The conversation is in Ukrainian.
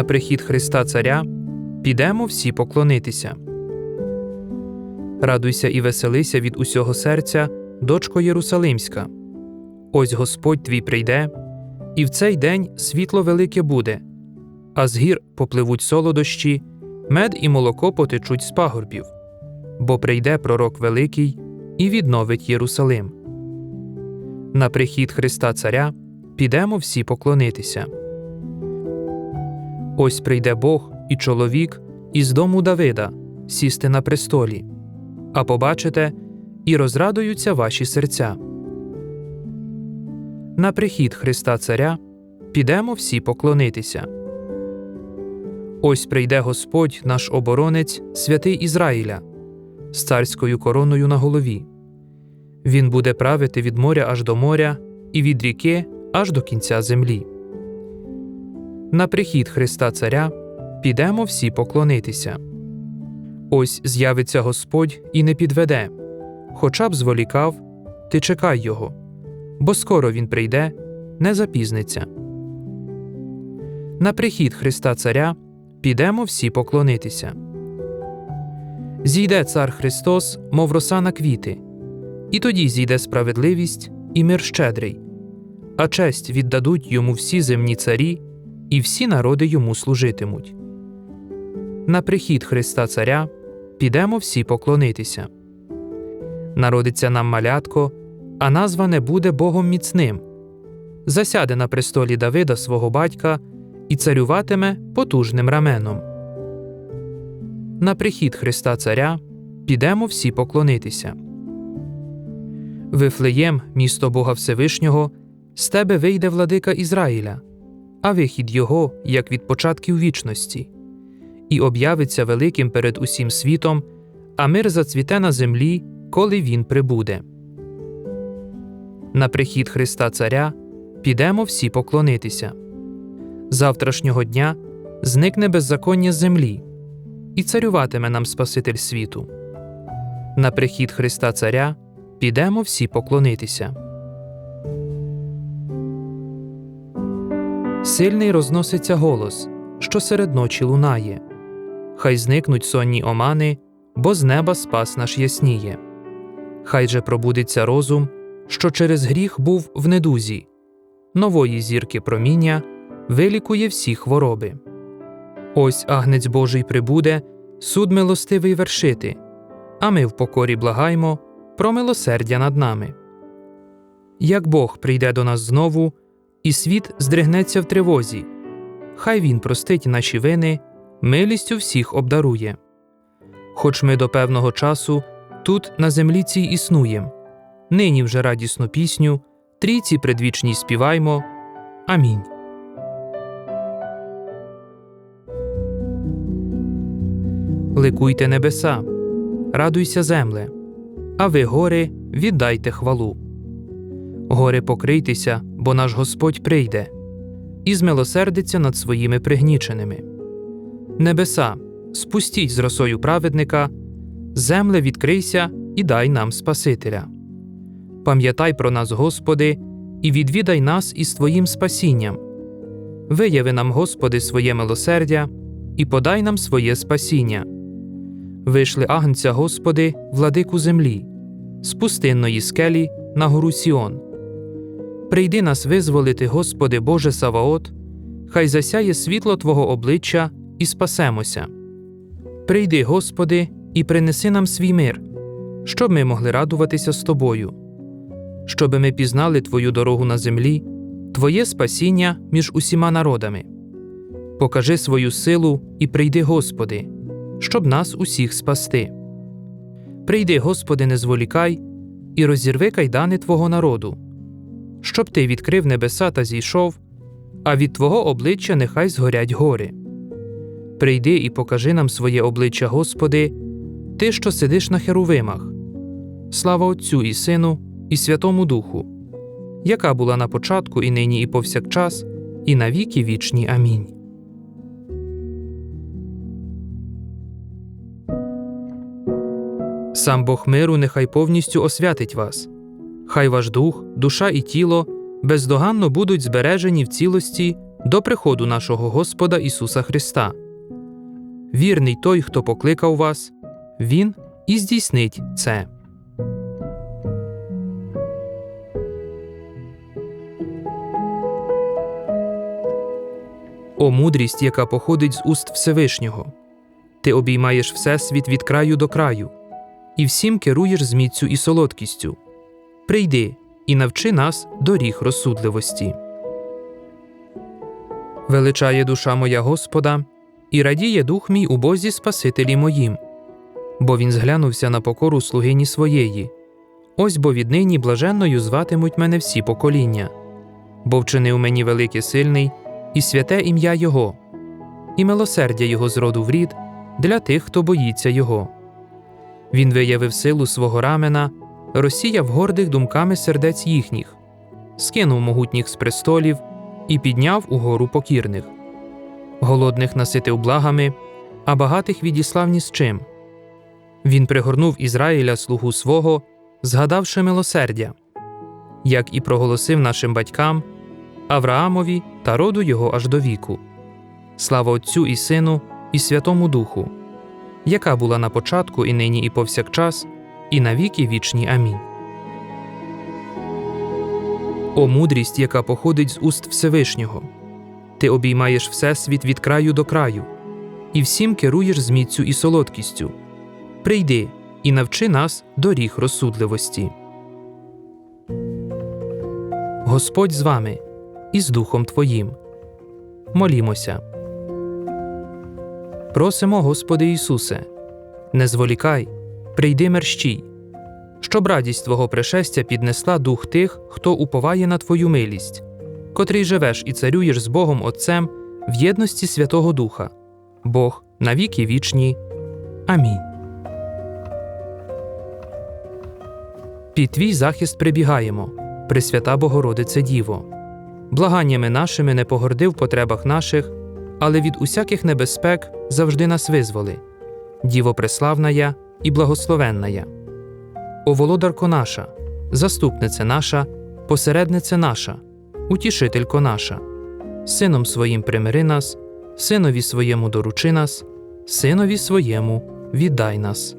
На прихід Христа Царя підемо всі поклонитися. Радуйся і веселися від усього серця, дочко Єрусалимська. Ось Господь твій прийде, і в цей день світло велике буде, а з гір попливуть солодощі, мед і молоко потечуть з пагорбів, бо прийде пророк великий і відновить Єрусалим. На прихід Христа Царя підемо всі поклонитися. Ось прийде Бог і чоловік із дому Давида сісти на престолі, а побачите, і розрадуються ваші серця. На прихід Христа Царя підемо всі поклонитися. Ось прийде Господь наш оборонець, святий Ізраїля, з царською короною на голові. Він буде правити від моря аж до моря, і від ріки аж до кінця землі. На прихід Христа Царя підемо всі поклонитися. Ось з'явиться Господь і не підведе, хоча б зволікав, ти чекай його, бо скоро він прийде, не запізниться. На прихід Христа Царя підемо всі поклонитися. Зійде цар Христос, мов роса на квіти, і тоді зійде справедливість і мир щедрий, а честь віддадуть йому всі земні царі, і всі народи йому служитимуть. На прихід Христа Царя підемо всі поклонитися. Народиться нам малятко, а назване буде Богом міцним. Засяде на престолі Давида свого батька і царюватиме потужним раменом. На прихід Христа Царя підемо всі поклонитися. Вифлеєм, місто Бога Всевишнього, з тебе вийде владика Ізраїля, а вихід його, як від початків вічності, і об'явиться великим перед усім світом, а мир зацвіте на землі, коли він прибуде. На прихід Христа Царя підемо всі поклонитися. Завтрашнього дня зникне беззаконня землі, і царюватиме нам Спаситель світу. На прихід Христа Царя підемо всі поклонитися. Сильний розноситься голос, що серед ночі лунає. Хай зникнуть сонні омани, бо з неба спас наш ясніє. Хай же пробудеться розум, що через гріх був в недузі, нової зірки проміння вилікує всі хвороби. Ось агнець Божий прибуде, суд милостивий вершити, а ми в покорі благаймо про милосердя над нами. Як Бог прийде до нас знову, і світ здригнеться в тривозі, хай Він простить наші вини, милістю всіх обдарує. Хоч ми до певного часу тут на землі цій існуєм, нині вже радісну пісню, трійці предвічній співаймо. Амінь. Ликуйте небеса, радуйся земле, а ви, гори, віддайте хвалу. Гори покрийтеся, бо наш Господь прийде, і змилосердиться над своїми пригніченими. Небеса, спустіть з росою праведника, земле відкрийся і дай нам Спасителя. Пам'ятай про нас, Господи, і відвідай нас із Твоїм спасінням. Вияви нам, Господи, своє милосердя і подай нам своє спасіння. Вийшли агнця, Господи, владику землі, з пустинної скелі на гору Сіон. Прийди нас визволити, Господи Боже Саваот, хай засяє світло Твого обличчя і спасемося. Прийди, Господи, і принеси нам свій мир, щоб ми могли радуватися з Тобою, щоби ми пізнали Твою дорогу на землі, Твоє спасіння між усіма народами. Покажи свою силу і прийди, Господи, щоб нас усіх спасти. Прийди, Господи, не зволікай, і розірви кайдани Твого народу, щоб Ти відкрив небеса та зійшов, а від Твого обличчя нехай згорять гори. Прийди і покажи нам своє обличчя, Господи, Ти, що сидиш на херовимах. Слава Отцю і Сину, і Святому Духу, яка була на початку, і нині, і повсякчас, і на віки вічні. Амінь. Сам Бог миру нехай повністю освятить вас, хай ваш дух, душа і тіло бездоганно будуть збережені в цілості до приходу нашого Господа Ісуса Христа. Вірний той, хто покликав вас, Він і здійснить це. О мудрість, яка походить з уст Всевишнього. Ти обіймаєш Всесвіт від краю до краю, і всім керуєш з міцю і солодкістю. Прийди і навчи нас доріг розсудливості. Величає душа моя Господа, і радіє дух мій у Бозі Спасителі моїм, бо він зглянувся на покору слугині своєї. Ось бо віднині блаженною зватимуть мене всі покоління, бо вчинив мені великий сильний і святе ім'я Його, і милосердя Його з роду в рід для тих, хто боїться Його. Він виявив силу свого рамена, розсіяв гордих думками сердець їхніх, скинув могутніх з престолів і підняв угору покірних. Голодних наситив благами, а багатих відіслав ні з чим. Він пригорнув Ізраїля слугу свого, згадавши милосердя, як і проголосив нашим батькам, Авраамові та роду його аж до віку. Слава Отцю і Сину, і Святому Духу, яка була на початку, і нині, і повсякчас, і на віки вічні. Амінь. О мудрість, яка походить з уст Всевишнього. Ти обіймаєш Всесвіт від краю до краю, і всім керуєш з і солодкістю. Прийди і навчи нас доріг розсудливості. Господь з вами і з Духом Твоїм. Молімося. Просимо, Господи Ісусе, не зволікай, прийди мерщій, щоб радість Твого пришестя піднесла дух тих, хто уповає на Твою милість, котрий живеш і царюєш з Богом Отцем в єдності Святого Духа, Бог на віки вічні. Амінь. Під твій захист прибігаємо, Пресвята Богородице Діво. Благаннями нашими не погорди в потребах наших, але від усяких небезпек завжди нас визволи. Діво преславна я і благословенна я. О володарко наша, заступнице наша, посереднице наша, утішителько наша, сином своїм примири нас, синові своєму доручи нас, синові своєму віддай нас.